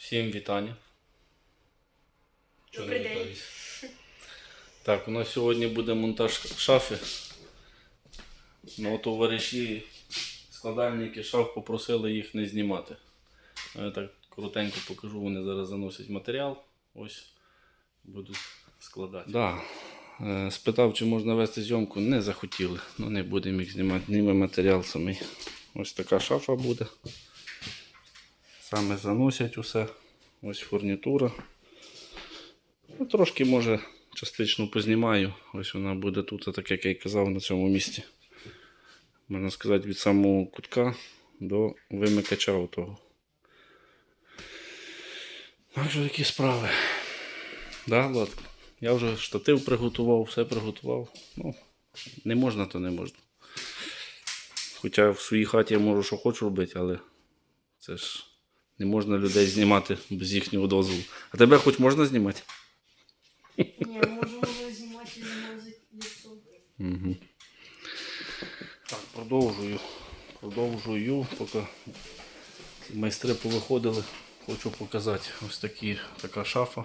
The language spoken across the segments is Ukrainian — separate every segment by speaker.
Speaker 1: Всім вітання.
Speaker 2: Добрий день.
Speaker 1: Так, у нас сьогодні буде монтаж шафи. Ну, товариші, складальники шаф попросили їх не знімати. Я так коротенько покажу, вони зараз заносять матеріал. Ось будуть складати. Да. е, Спитав, чи можна вести зйомку, не захотіли. Ну не будемо їх знімати, зніме матеріал самий. Ось така шафа буде. Саме заносять усе. Ось фурнітура. Ну, трошки може частично познімаю. Ось вона буде тут, так як я й казав на цьому місці. Можна сказати, від самого кутка до вимикача отого. Так що такі справи. Да, Владко? Я вже штатив приготував, все приготував. Ну, не можна, то не можна. Хоча в своїй хаті я можу, що хочу робити, але це ж не можна людей знімати без їхнього дозволу. А тебе хоч можна знімати?
Speaker 2: Не, можем уже знімати його лицо.
Speaker 1: Угу. Так, продовжую. Продовжую, поки майстри повиходили. Хочу показати ось такі, така шафа.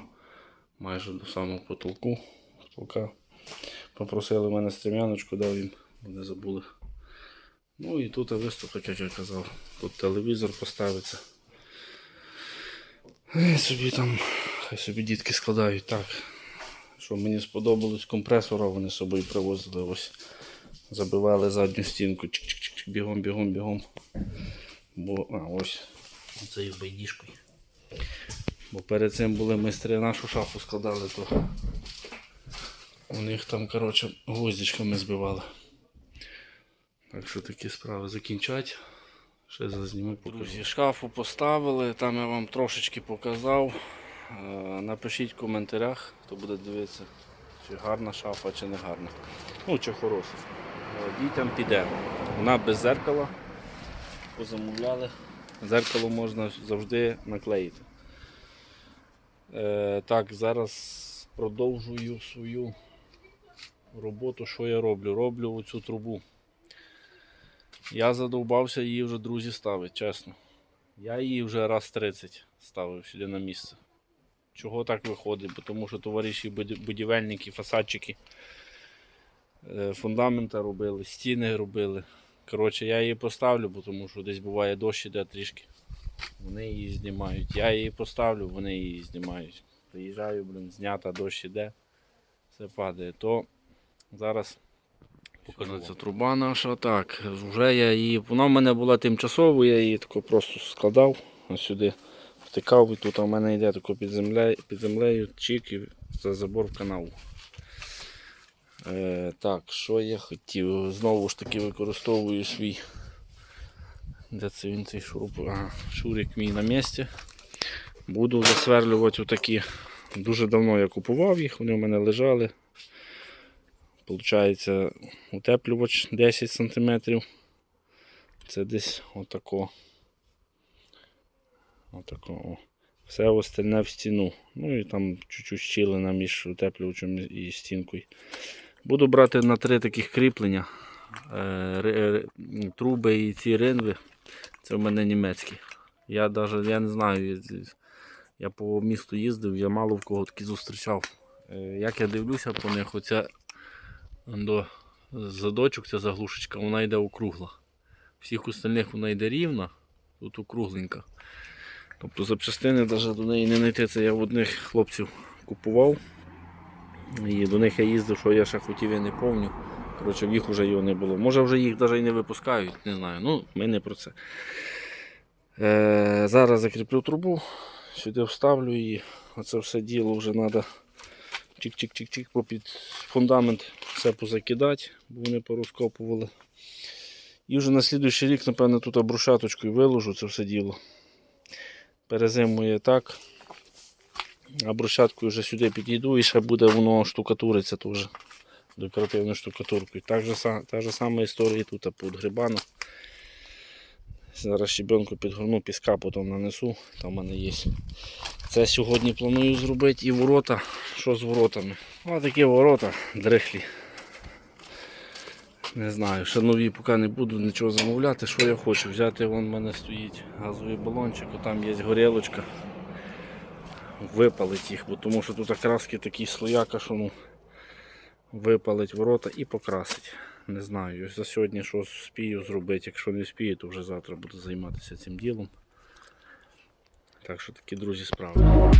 Speaker 1: Майже до самого потолку. Потолка. Попросили мене стрімяночку, дав їм, вони забули. Ну і тут виступ, як я казав. Тут телевізор поставиться. І собі там, хай собі дітки складають так. Що мені сподобалось компресора, вони з собою привозили ось. Забивали задню стінку. Чик-чик-чик, бігом, бігом, бігом. Бо, а, ось. Оце із байдішкою. Бо перед цим були майстри нашу шафу складали, то у них там, коротше, гвоздичками збивали. Так що такі справи закінчать. Ще зазніми Друзі, шкафу поставили, там я вам трошечки показав. Е, Напишіть в коментарях, хто буде дивитися, чи гарна шафа, чи не гарна. Ну, чи хороша. Е, Дітям піде. Вона без зеркала. Позамовляли. Зеркало можна завжди наклеїти. Е, так, зараз продовжую свою роботу, що я роблю. Роблю оцю трубу. Я задовбався її вже друзі ставити, чесно. Я її вже раз 30 ставив сюди на місце. Чого так виходить? Бо Тому що товариші будівельники, фасадчики е, фундамента робили, стіни робили. Коротше, я її поставлю, бо тому що десь буває дощ іде трішки. Вони її знімають. Я її поставлю, вони її знімають. Приїжджаю, блін, знята, дощ іде, все падає. То зараз покажу. Це труба наша. Так, вже я її. Вона в мене була тимчасовою, я її тако просто складав сюди, втикав і тут у мене йде тако під землею, під землею чик і за забор в канаву. Е, так, що я хотів? Знову ж таки використовую свій. Де це він цей шуруп? Ага, шурик мій на місці. Буду засверлювати отакі. Дуже давно я купував їх, вони в мене лежали. Получається утеплювач 10 см. Це десь отако. Отако. Все остальне в стіну. Ну і там чуть-чуть щілина між утеплювачем і стінкою. Буду брати на три таких кріплення. Е, ри- Труби і ці ринви. Це в мене німецькі. Я навіть я не знаю. я- по місту їздив, я мало в кого таки зустрічав. Е, Як я дивлюся по них, оця до задочок, ця заглушечка, вона йде округла. Всіх остальних вона йде рівна, тут округленька. Тобто запчастини навіть до неї не знайти. Це я в одних хлопців купував. І до них я їздив, що я ще хотів, я не пам'ятаю. Коротше, їх вже його не було. Може вже їх навіть і не випускають, не знаю. Ну, ми не про це. Е, зараз закріплю трубу, сюди вставлю її. Оце все діло вже треба чик-чик-чик-чик попід фундамент все позакидати, бо вони порозкопували. І вже на слідуючий рік, напевно, тут брушаточкою виложу це все діло. Перезимує так. А брусчаткою вже сюди підійду і ще буде воно штукатуриться теж декоративною штукатуркою. Так же, та ж сама історія тут під грибаном. Зараз щебенку підгорну, піска потім нанесу, там в мене є. Це сьогодні планую зробити і ворота. Що з воротами? Ось такі ворота дрихлі. Не знаю, ще нові поки не буду нічого замовляти. Що я хочу? Взяти, вон в мене стоїть газовий балончик, там є горілочка. випалити їх, бо тому що тут краски такі слояка, що ну, випалить ворота і покрасить. Не знаю, за сьогодні що спію зробити. Якщо не спію, то вже завтра буду займатися цим ділом. Так що такі друзі справи.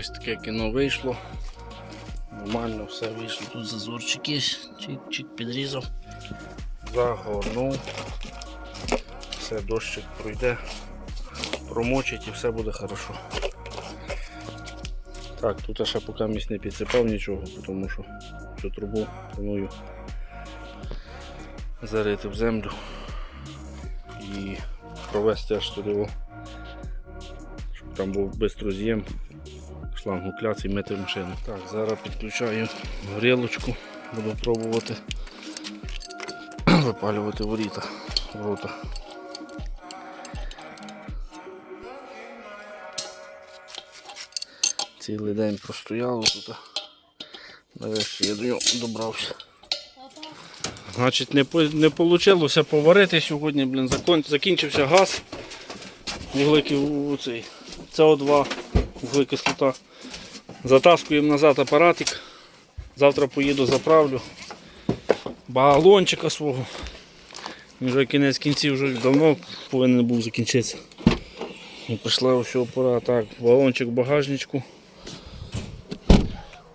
Speaker 1: Ось таке кіно вийшло. Нормально все вийшло. Тут зазорчик є, чик-чик підрізав, загорнув. Все, дощик пройде, промочить і все буде хорошо. Так, тут я ще поки місць не підсипав нічого, тому що цю трубу планую зарити в землю і провести аж туди, щоб там був швидко з'єм шлангу кляц і мити машину. Так, зараз підключаю грілочку, буду пробувати випалювати воріта. Ворота. Цілий день простояло тут. Нарешті я до нього добрався. Значить, не, не вийшло поварити сьогодні, блін, закінчився газ. Вуглеки у цей СО2, вуглекислота. Затаскуємо назад апаратик. Завтра поїду заправлю балончика свого. Вже кінець кінців вже давно повинен був закінчитися. І прийшла ось пора. Так, балончик в багажничку.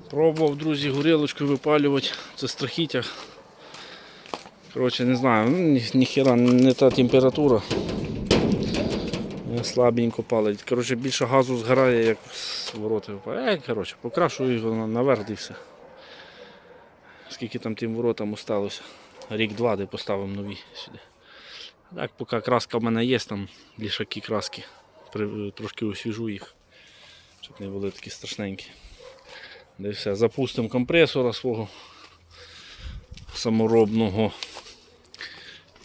Speaker 1: Пробував, друзі, горілочкою випалювати. Це страхіття. Коротше, не знаю, ну, ні, ніхера не та температура. Слабенько палить. Коротше, більше газу згорає, як з вороти. Е, коротше, покрашую його на- наверх і все. Скільки там тим воротам осталося. Рік-два, де поставимо нові сюди. Так, поки краска в мене є, там лішаки краски. Трошки освіжу їх, щоб не були такі страшненькі. Де все. Запустимо компресора свого саморобного.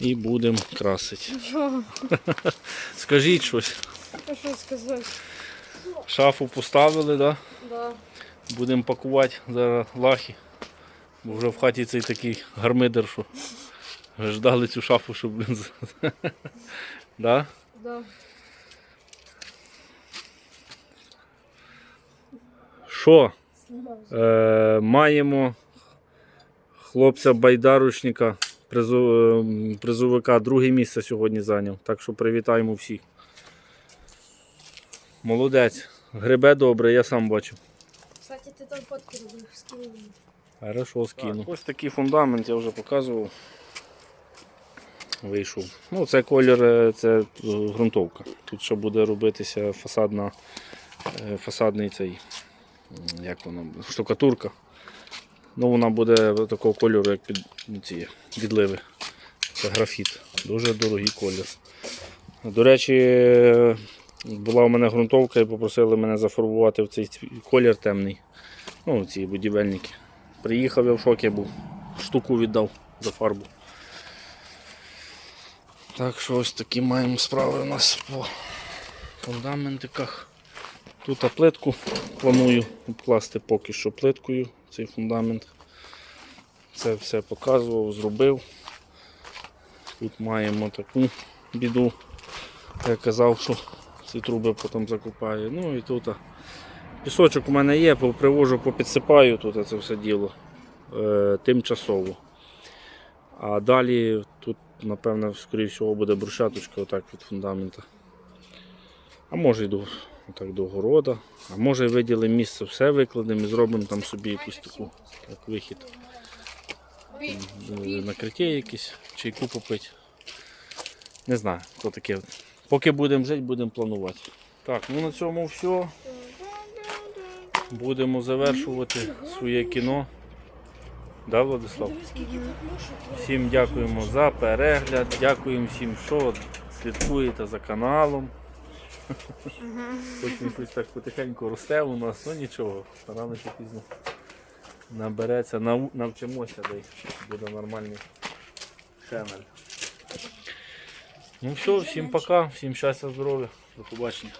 Speaker 1: І будемо красити. Скажіть щось.
Speaker 2: А що сказати?
Speaker 1: Шафу поставили, да?
Speaker 2: Да.
Speaker 1: будемо пакувати зараз лахи. Бо вже в хаті цей такий гармидер, що ждали цю шафу, щоб блін. да?
Speaker 2: Да.
Speaker 1: Що? Е, маємо хлопця байдарочника, е, призовика, друге місце сьогодні зайняв. Так що привітаємо всіх. Молодець. Грибе добре, я сам бачив.
Speaker 2: Кстати, ти там фотки робив, скинув.
Speaker 1: Хорошо, скину. ось такий фундамент я вже показував. Вийшов. Ну, це колір, е, це е, ґрунтовка. Тут ще буде робитися фасадна, е, фасадний цей, як воно, штукатурка. Ну, вона буде такого кольору, як під ці відливи. Це графіт. Дуже дорогий колір. До речі, була у мене ґрунтовка і попросили мене зафарбувати в цей колір темний. Ну, ці будівельники. Приїхав я в шокі був. Штуку віддав за фарбу. Так що ось такі маємо справи у нас по фундаментиках. Тут плитку планую обкласти поки що плиткою цей фундамент. Це все показував, зробив. Тут маємо таку біду. Я казав, що ці труби потім закупаю. Ну і тут пісочок у мене є, привожу, попідсипаю тут це все діло е, тимчасово. А далі тут, напевно, скоріше всього, буде брусчаточка отак від фундамента. А може й до, отак, до города. А може виділимо місце, все викладемо і зробимо там собі якусь таку як вихід. Накриття якесь, чайку попити. Не знаю, то таке. Поки будемо жити, будемо планувати. Так, ну на цьому все. Будемо завершувати своє кіно. Да, Владислав? Всім дякуємо за перегляд. Дякуємо всім, що слідкуєте за каналом. Хоч він щось так потихеньку росте у нас, ну нічого, рано чи пізно набереться, нав... навчимося, де буде нормальний шемель. Ну все, всім пока, всім щастя, здоров'я, до побачення.